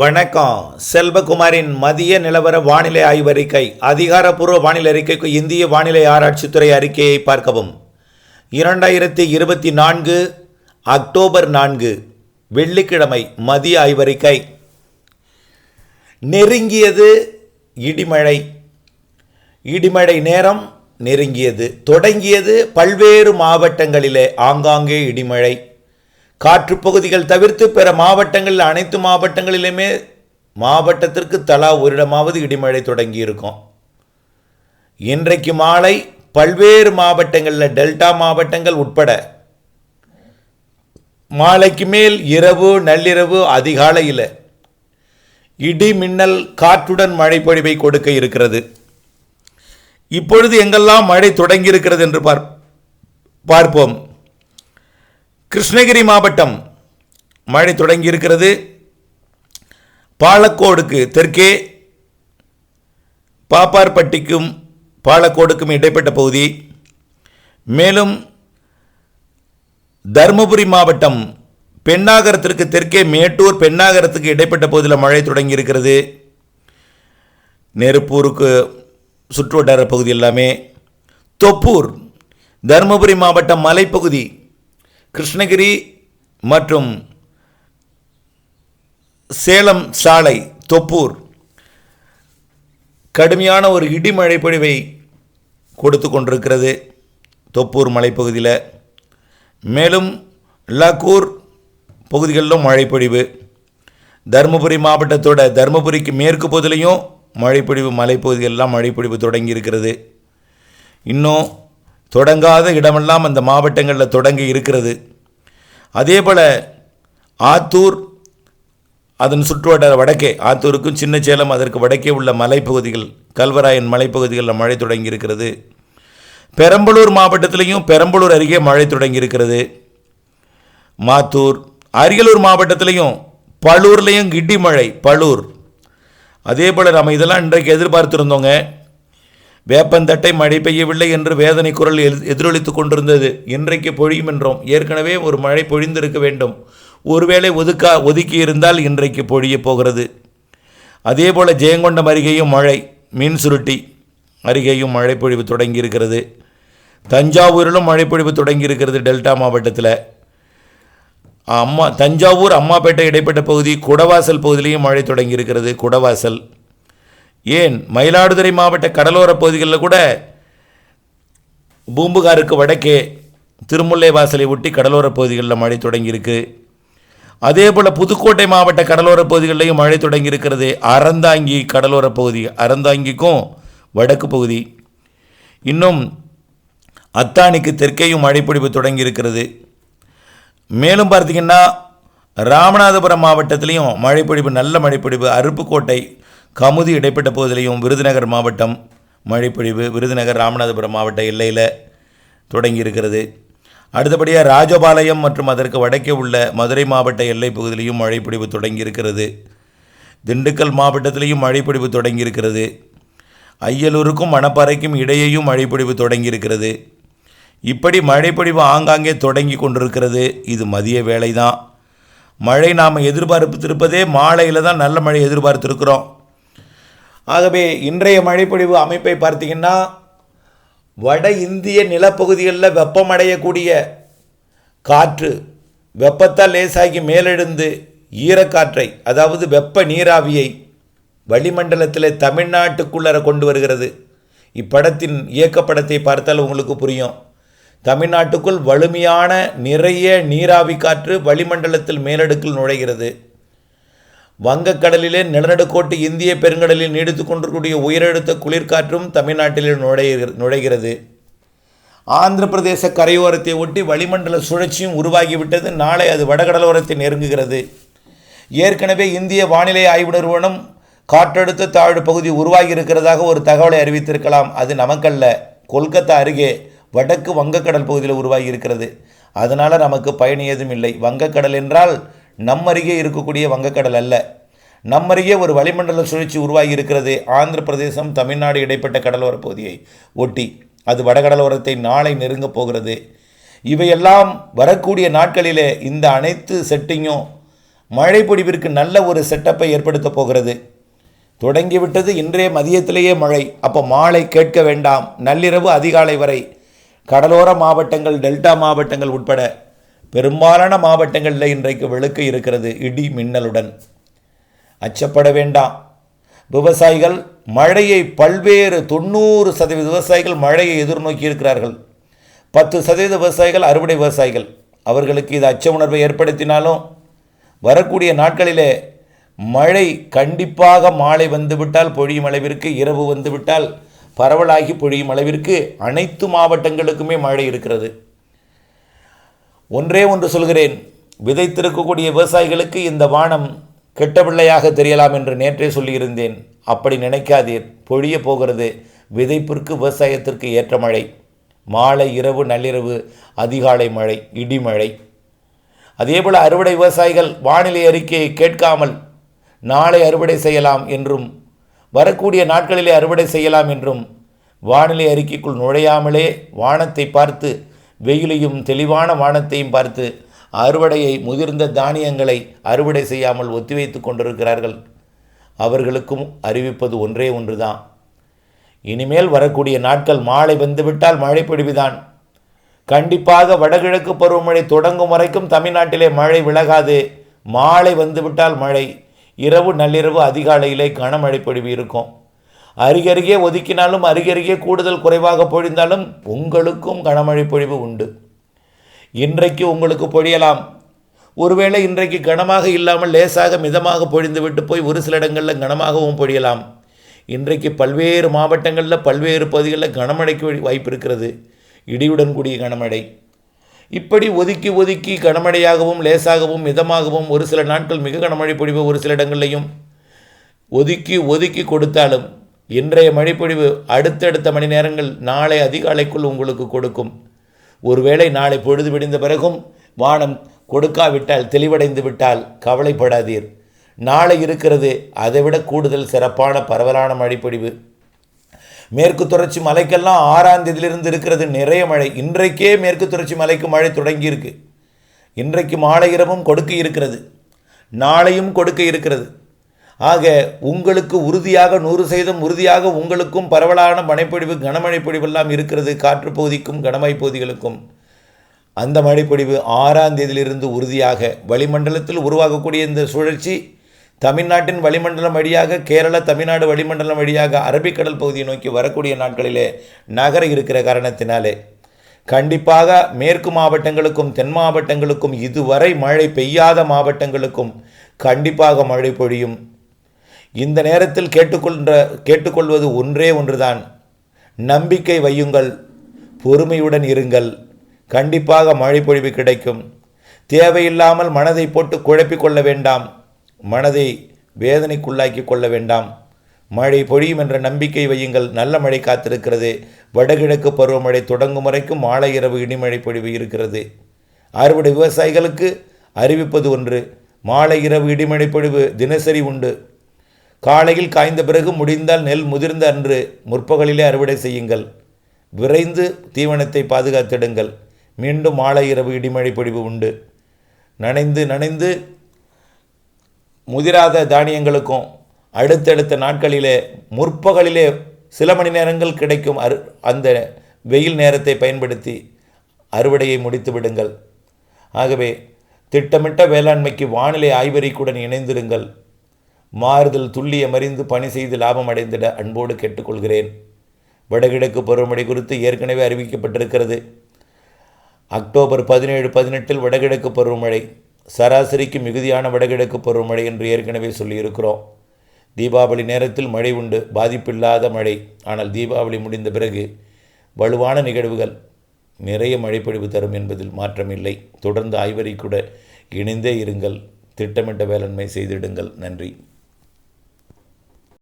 வணக்கம். செல்வகுமாரின் மதிய நிலவர வானிலை ஆய்வறிக்கை அதிகாரப்பூர்வ வானிலை அறிக்கைக்கு இந்திய வானிலை ஆராய்ச்சித்துறை அறிக்கையை பார்க்கவும். இரண்டாயிரத்தி இருபத்தி நான்கு அக்டோபர் நான்கு வெள்ளிக்கிழமை மதிய ஆய்வறிக்கை நெருங்கியது இடிமழை. இடிமழை நேரம் நெருங்கியது. தொடங்கியது பல்வேறு மாவட்டங்களிலே ஆங்காங்கே இடிமழை. காற்று பகுதிகள் தவிர்த்து பிற மாவட்டங்களில் அனைத்து மாவட்டங்களிலுமே மாவட்டத்திற்கு தலா ஒரு இடமாவது இடிமழை தொடங்கி இருக்கும் இன்றைக்கு மாலை பல்வேறு மாவட்டங்களில் டெல்டா மாவட்டங்கள் உட்பட மாலைக்கு மேல் இரவு நள்ளிரவு அதிகாலையில் இடி மின்னல் காற்றுடன் மழை பொழிவை கொடுக்க இருக்கிறது. இப்பொழுது எங்கெல்லாம் மழை தொடங்கியிருக்கிறது என்று பார் பார்ப்போம். கிருஷ்ணகிரி மாவட்டம் மழை தொடங்கி இருக்கிறது பாலக்கோடுக்கு தெற்கே பாப்பார்பட்டிக்கும் பாலக்கோடுக்கும் இடைப்பட்ட பகுதி. மேலும் தருமபுரி மாவட்டம் பெண்ணாகரத்திற்கு தெற்கே மேட்டூர் பெண்ணாகரத்துக்கு இடைப்பட்ட பகுதியில் மழை தொடங்கி இருக்கிறது நெருப்பூருக்கு சுற்றுவட்டார பகுதி எல்லாமே. தொப்பூர் தருமபுரி மாவட்டம் மலைப்பகுதி கிருஷ்ணகிரி மற்றும் சேலம் சாலை தொப்பூர் கடுமையான ஒரு இடிமழை பொழிவை கொடுத்து கொண்டிருக்கிறது தொப்பூர் மலைப்பகுதியில். மேலும் லக்கூர் பகுதிகளிலும் மழைப்பொழிவு. தருமபுரி மாவட்டத்தோட தருமபுரிக்கு மேற்கு பகுதியிலையும் மழைப்பொழிவு மலைப்பகுதிகளெலாம் மழைப்பொழிவு தொடங்கி இருக்கிறது. இன்னும் தொடங்காத இடமெல்லாம் அந்த மாவட்டங்களில் தொடங்கி இருக்கிறது. அதே போல் ஆத்தூர் அதன் சுற்றுவட்டார வடக்கே ஆத்தூருக்கும் சின்ன சேலம் அதற்கு வடக்கே உள்ள மலைப்பகுதிகள் கல்வராயன் மலைப்பகுதிகளில் மழை தொடங்கி இருக்கிறது. பெரம்பலூர் மாவட்டத்திலையும் பெரம்பலூர் அருகே மழை தொடங்கி இருக்கிறது. மாத்தூர் அரியலூர் மாவட்டத்திலையும் பழூர்லேயும் கிட்டி மழை பழூர் அதே போல் நம்ம இதெல்லாம் இன்றைக்கு எதிர்பார்த்துருந்தோங்க. வேப்பந்தட்டை மழை பெய்யவில்லை என்று வேதனை குரல் எதிர்- எதிரொலித்துக் கொண்டிருந்தது. இன்றைக்கு பொழியும் என்றோம். ஏற்கனவே ஒரு மழை பொழிந்திருக்க வேண்டும். ஒருவேளை ஒதுக்கா ஒதுக்கி இருந்தால் இன்றைக்கு பொழியப் போகிறது. அதே போல் ஜெயங்கொண்டம் அருகேயும் மழை மீன் சுருட்டி அருகேயும் மழை பொழிவு தொடங்கியிருக்கிறது. தஞ்சாவூரிலும் மழை பொழிவு தொடங்கியிருக்கிறது டெல்டா மாவட்டத்தில். அம்மா தஞ்சாவூர் அம்மாப்பேட்டை இடைப்பட்ட பகுதி குடவாசல் பகுதியிலையும் மழை தொடங்கியிருக்கிறது. குடவாசல். ஏன்? மயிலாடுதுறை மாவட்ட கடலோர பகுதிகளில் கூட பூம்புகாருக்கு வடக்கே திருமுல்லை வாசலை ஒட்டி கடலோர பகுதிகளில் மழை தொடங்கியிருக்கு. அதே போல் புதுக்கோட்டை மாவட்ட கடலோர பகுதிகளிலையும் மழை தொடங்கியிருக்கிறது. அறந்தாங்கி கடலோர பகுதி அறந்தாங்கிக்கும் வடக்கு பகுதி. இன்னும் அத்தானிக்கு தெற்கேயும் மழைப்பிடிப்பு தொடங்கியிருக்கிறது. மேலும் பார்த்தீங்கன்னா ராமநாதபுரம் மாவட்டத்திலையும் மழைப்பொழிவு நல்ல மழைப்பிடிப்பு அருப்புக்கோட்டை கமுதி இடைப்பட்ட பகுதியிலையும் விருதுநகர் மாவட்டம் மழைப்பொழிவு விருதுநகர் ராமநாதபுரம் மாவட்ட எல்லையில் தொடங்கி இருக்கிறது அடுத்தபடியாக ராஜபாளையம் மற்றும் அதற்கு வடக்கே உள்ள மதுரை மாவட்ட எல்லை பகுதியிலையும் மழைப்பொழிவு தொடங்கி இருக்கிறது திண்டுக்கல் மாவட்டத்திலையும் மழைப்பொழிவு தொடங்கி இருக்கிறது ஐயலூருக்கும் மணப்பாறைக்கும் இடையேயும் மழைப்பொழிவு தொடங்கி இருக்கிறது இப்படி மழைப்பொழிவு ஆங்காங்கே தொடங்கி கொண்டிருக்கிறது. இது மதிய வேலை தான் மழை நாம் எதிர்பார்த்திருப்பதே மாலையில் தான் நல்ல மழை எதிர்பார்த்துருக்குறோம். ஆகவே இன்றைய மழைப்பொழிவு அமைப்பை பார்த்தீங்கன்னா வட இந்திய நிலப்பகுதிகளில் வெப்பமடையக்கூடிய காற்று வெப்பத்தால் லேசாகி மேலெழுந்து ஈரக்காற்றை அதாவது வெப்ப நீராவியை வளிமண்டலத்தில் தமிழ்நாட்டுக்குள்ளர கொண்டு வருகிறது. இப்படத்தின் இயக்கப்படத்தை பார்த்தால் உங்களுக்கு புரியும். தமிழ்நாட்டுக்குள் வலிமையான நிறைய நீராவி காற்று வளிமண்டலத்தில் மேலடுக்கில் நுழைகிறது. வங்கக்கடலிலே நிலநடுக்கோட்டு இந்திய பெருங்கடலில் நீடித்து கொண்டிருக்கக்கூடிய உயரழுத்த குளிர்காற்றும் தமிழ்நாட்டிலே நுழைய நுழைகிறது. ஆந்திர பிரதேச கரையோரத்தை ஒட்டி வளிமண்டல சுழற்சியும் உருவாகிவிட்டது. நாளை அது வடகடலோரத்தை நெருங்குகிறது. ஏற்கனவே இந்திய வானிலை ஆய்வு நிறுவனம் காற்றழுத்த தாழ்வு பகுதி உருவாகி இருக்கிறதாக ஒரு தகவலை அறிவித்திருக்கலாம். அது நமக்கல்ல. கொல்கத்தா அருகே வடக்கு வங்கக்கடல் பகுதியில் உருவாகி இருக்கிறது அதனால் நமக்கு பயன் ஏதும் இல்லை. வங்கக்கடல் என்றால் நம்ம அருகே இருக்கக்கூடிய வங்கக்கடல் அல்ல. நம்ம அருகே ஒரு வளிமண்டல சுழற்சி உருவாகி இருக்கிறது. ஆந்திர பிரதேசம் தமிழ்நாடு இடைப்பட்ட கடலோர பகுதியை ஒட்டி அது வடகடலோரத்தை நாளை நெருங்கப் போகிறது. இவையெல்லாம் வரக்கூடிய நாட்களிலே இந்த அனைத்து செட்டிங்கும் மழை பொடிவிற்கு நல்ல ஒரு செட்டப்பை ஏற்படுத்தப் போகிறது. தொடங்கிவிட்டது இன்றைய மதியத்திலேயே மழை. அப்போ மாலை கேட்க வேண்டாம். நள்ளிரவு அதிகாலை வரை கடலோர மாவட்டங்கள் டெல்டா மாவட்டங்கள் உட்பட பெரும்பாலான மாவட்டங்களில் இன்றைக்கு வெளுக்க இருக்கிறது இடி மின்னலுடன். அச்சப்பட வேண்டாம். விவசாயிகள் மழையை பல்வேறு தொண்ணூறு சதவீத விவசாயிகள் மழையை எதிர்நோக்கி இருக்கிறார்கள். பத்து சதவீத விவசாயிகள் அறுவடை விவசாயிகள். அவர்களுக்கு இது அச்ச உணர்வை ஏற்படுத்தினாலும் வரக்கூடிய நாட்களிலே மழை கண்டிப்பாக மாலை வந்துவிட்டால் பொழியும் அளவிற்கு இரவு வந்துவிட்டால் பரவலாகி பொழியும் அளவிற்கு அனைத்து மாவட்டங்களுக்குமே மழை இருக்கிறது. ஒன்றே ஒன்று சொல்கிறேன். விதைத்திருக்கக்கூடிய விவசாயிகளுக்கு இந்த வானம் கெட்ட பிள்ளையாக தெரியலாம் என்று நேற்றே சொல்லியிருந்தேன். அப்படி நினைக்காதீர் பொழிய போகிறது. விதைப்பிற்கு விவசாயத்திற்கு ஏற்ற மழை. மாலை இரவு நள்ளிரவு அதிகாலை மழை இடிமழை. அதேபோல் அறுவடை விவசாயிகள் வானிலை அறிக்கையை கேட்காமல் நாளை அறுவடை செய்யலாம் என்றும் வரக்கூடிய நாட்களிலே அறுவடை செய்யலாம் என்றும் வானிலை அறிக்கைக்குள் நுழையாமலே வானத்தை பார்த்து வெயிலையும் தெளிவான வானத்தையும் பார்த்து அறுவடையை முதிர்ந்த தானியங்களை அறுவடை செய்யாமல் ஒத்திவைத்து கொண்டிருக்கிறார்கள். அவர்களுக்கும் அறிவிப்பது ஒன்றே ஒன்றுதான். இனிமேல் வரக்கூடிய நாட்கள் மாலை வந்துவிட்டால் மழை பொழிவுதான். கண்டிப்பாக வடகிழக்கு பருவமழை தொடங்கும் வரைக்கும் தமிழ்நாட்டிலே மழை விலகாது. மாலை வந்துவிட்டால் மழை. இரவு நள்ளிரவு அதிகாலையிலே கனமழை பொழிவு இருக்கும். அருகருகே ஒதுக்கினாலும் அருகருகே கூடுதல் குறைவாக பொழிந்தாலும் உங்களுக்கும் கனமழை பொழிவு உண்டு. இன்றைக்கு உங்களுக்கு பொழியலாம். ஒருவேளை இன்றைக்கு கனமாக இல்லாமல் லேசாக மிதமாக பொழிந்துவிட்டு போய் ஒரு சில இடங்களில் கனமாகவும் பொழியலாம். இன்றைக்கு பல்வேறு மாவட்டங்களில் பல்வேறு பகுதிகளில் கனமழைக்கு வாய்ப்பு இருக்கிறது இடியுடன் கூடிய கனமழை. இப்படி ஒதுக்கி ஒதுக்கி கனமழையாகவும் லேசாகவும் மிதமாகவும் ஒரு சில நாட்கள் மிக கனமழை பொழிவு ஒரு சில இடங்கள்லையும் ஒதுக்கி ஒதுக்கி கொடுத்தாலும் இன்றைய மழைப்பொழிவு அடுத்தடுத்த மணி நேரங்கள் நாளை அதிகாலைக்குள் உங்களுக்கு கொடுக்கும். ஒருவேளை நாளை பொழுது விடிந்த பிறகும் வானம் கொடுக்காவிட்டால் தெளிவடைந்து விட்டால் கவலைப்படாதீர். நாளை இருக்கிறது அதைவிட கூடுதல் சிறப்பான பரவலான மழைப்பொழிவு. மேற்கு தொடர்ச்சி மலைக்கெல்லாம் ஆறாம் தேதியிலிருந்து இருக்கிறது நிறைய மழை. இன்றைக்கே மேற்கு தொடர்ச்சி மலைக்கு மழை தொடங்கியிருக்கு. இன்றைக்கு மாலை இரவும் கொடுக்க இருக்கிறது. நாளையும் கொடுக்க இருக்கிறது. ஆக உங்களுக்கு உறுதியாக நூறு சதவீதம் உறுதியாக உங்களுக்கும் பரவலான மழைப்பொழிவு கனமழைப்பொழிவெல்லாம் இருக்கிறது. காற்று பகுதிக்கும் கனமழை பகுதிகளுக்கும். அந்த மழைப்பொழிவு ஆறாம் தேதியிலிருந்து உறுதியாக வளிமண்டலத்தில் உருவாகக்கூடிய இந்த சுழற்சி தமிழ்நாட்டின் வளிமண்டலம் வழியாக கேரள தமிழ்நாடு வளிமண்டலம் வழியாக அரபிக்கடல் பகுதியை நோக்கி வரக்கூடிய நாட்களிலே நகர இருக்கிற காரணத்தினாலே கண்டிப்பாக மேற்கு மாவட்டங்களுக்கும் தென் மாவட்டங்களுக்கும் இதுவரை மழை பெய்யாத மாவட்டங்களுக்கும் கண்டிப்பாக மழை பொழியும். இந்த நேரத்தில் கேட்டுக்கொள்கிற கேட்டுக்கொள்வது ஒன்றே ஒன்றுதான். நம்பிக்கை வையுங்கள் பொறுமையுடன் இருங்கள் கண்டிப்பாக மழை பொழிவு கிடைக்கும். தேவையில்லாமல் மனதை போட்டு குழப்பிக் கொள்ள வேண்டாம் மனதை வேதனைக்குள்ளாக்கி கொள்ள வேண்டாம். மழை பொழியும் என்ற நம்பிக்கை வையுங்கள் நல்ல மழை காத்திருக்கிறது. வடகிழக்கு பருவமழை தொடங்கும் வரைக்கும் மாலை இரவு இடிமழை பொழிவு இருக்கிறது. அறுவடை விவசாயிகளுக்கு அறிவிப்பது ஒன்று மாலை இரவு இடிமழை பொழிவு தினசரி உண்டு. காலையில் காய்ந்த பிறகு முடிந்தால் நெல் முதிர்ந்த அன்று முற்பகலிலே அறுவடை செய்யுங்கள். விரைந்து தீவனத்தை பாதுகாத்திடுங்கள். மீண்டும் மாலை இரவு இடிமழை பொழிவு உண்டு. நனைந்து நனைந்து முதிராத தானியங்களுக்கும் அடுத்தடுத்த நாட்களிலே முற்பகலிலே சில மணி நேரங்கள் கிடைக்கும் அரு அந்த வெயில் நேரத்தை பயன்படுத்தி அறுவடையை முடித்து விடுங்கள். ஆகவே திட்டமிட்ட வேளாண்மைக்கு வானிலை ஆய்வறிக்குடன் இணைந்திருங்கள். மாறுதல் துல்லியம் அறிந்து பணி செய்து லாபம் அடைந்திட அன்போடு கேட்டுக்கொள்கிறேன். வடகிழக்கு பருவமழை குறித்து ஏற்கனவே அறிவிக்கப்பட்டிருக்கிறது. அக்டோபர் பதினேழு பதினெட்டில் வடகிழக்கு பருவமழை சராசரிக்கு மிகுதியான வடகிழக்கு பருவமழை என்று ஏற்கனவே சொல்லியிருக்கிறோம். தீபாவளி நேரத்தில் மழை உண்டு பாதிப்பில்லாத மழை. ஆனால் தீபாவளி முடிந்த பிறகு வலுவான நிகழ்வுகள் நிறைய மழைப்பொழிவு தரும் என்பதில் மாற்றமில்லை. தொடர்ந்து ஆய்வறை கூட இணைந்தே இருங்கள். திட்டமிட்ட வேளாண்மை செய்திடுங்கள். நன்றி.